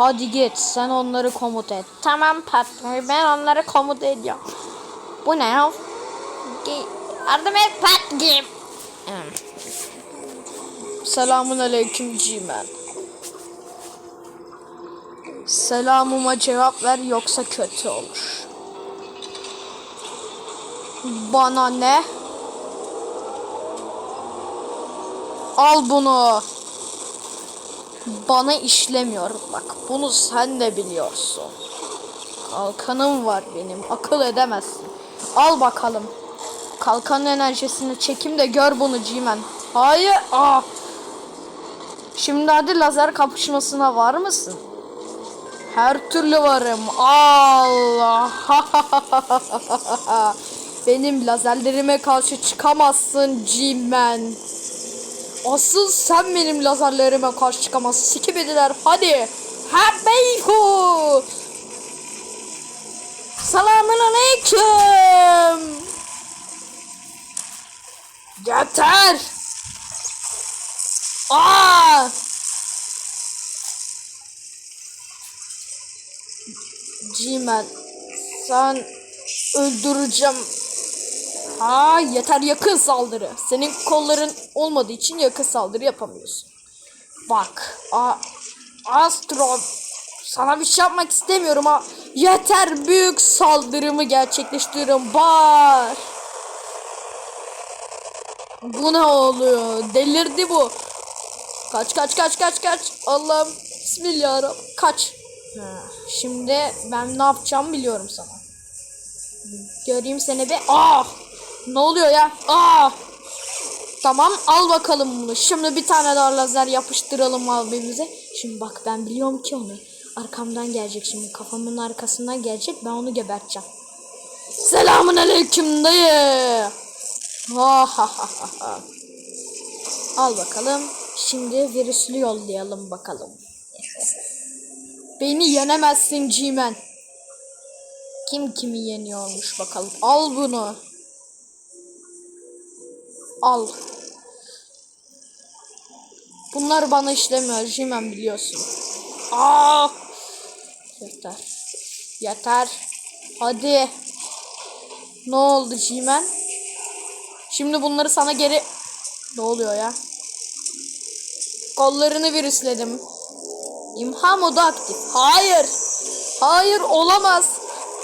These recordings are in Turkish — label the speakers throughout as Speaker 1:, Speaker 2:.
Speaker 1: Hadi git sen onları komut et. Tamam patron ben onları komut ediyorum. Bu ne Yardım et patron. Selamun aleyküm Cimen. Selamıma cevap ver yoksa kötü olur. Bana ne? Al bunu. Bana işlemiyor bak. Bunu sen de biliyorsun. Kalkanım var benim. Akıl edemezsin. Al bakalım. Kalkanın enerjisini çekim de gör bunu Cimen. Hayır. Aa. Şimdi hadi lazer kapışmasına var mısın? Her türlü varım. Allah. Benim lazerlerime karşı çıkamazsın Cimen. Asıl sen benim lazerlerime karşı çıkamazsın. Sikibediler hadi. Ha beyhu. Selamun aleyküm. Yeter. Aa! Cimen sen öldüreceğim. Ha yeter yakın saldırı. Senin kolların olmadığı için yakın saldırı yapamıyorsun. Bak a Astro sana bir şey yapmak istemiyorum ha. Yeter büyük saldırımı gerçekleştiriyorum. Bar. Bu ne oluyor? Delirdi bu. Kaç kaç kaç kaç kaç. Allah'ım bismillahirrahmanirrahim. Kaç. Ha, şimdi ben ne yapacağımı biliyorum sana. Göreyim seni bir. Ah! Ne oluyor ya? Ah! Tamam al bakalım bunu. Şimdi bir tane daha lazer yapıştıralım abimize. Şimdi bak ben biliyorum ki onu. Arkamdan gelecek şimdi. Kafamın arkasından gelecek. Ben onu geberteceğim. Selamun aleyküm dayı. Ha ha ha. Al bakalım. Şimdi virüslü yollayalım bakalım. Beni yenemezsin Cimen. Kim kimi yeniyormuş bakalım. Al bunu. Al. Bunlar bana işlemiyor Cimen biliyorsun. Aa! Yeter. Yeter. Hadi. Ne oldu Cimen? Şimdi bunları sana geri... Ne oluyor ya? Kollarını virüsledim. İmha modu aktif. Hayır. Hayır olamaz.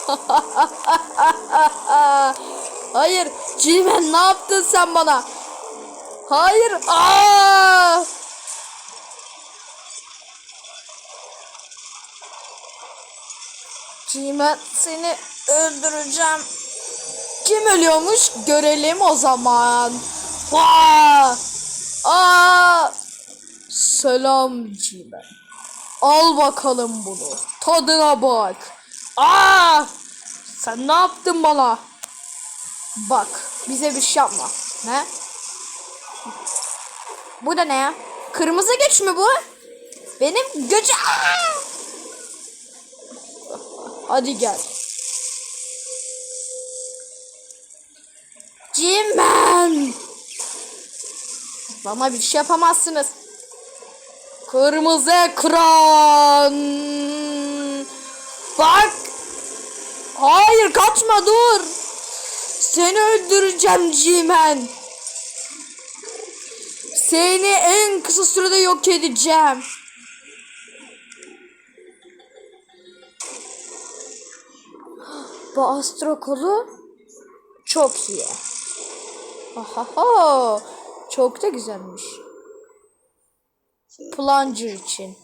Speaker 1: Hayır. Cimen ne yaptın sen bana? Hayır. Aa! Cimen seni öldüreceğim. Kim ölüyormuş? Görelim o zaman. Vaa! Aa! Selam Cimen. Al bakalım bunu. Tadına bak. Aa! Sen ne yaptın bana? Bak, bize bir şey yapma. Ne? Bu da ne ya? Kırmızı güç mü bu? Benim gücü... Hadi gel. Cimen! Bana bir şey yapamazsınız. Kırmızı ekran. Bak. Hayır kaçma dur. Seni öldüreceğim Cimen. Seni en kısa sürede yok edeceğim. Bu astro kolu çok iyi. Ahaha. Çok da güzelmiş. Plunger için.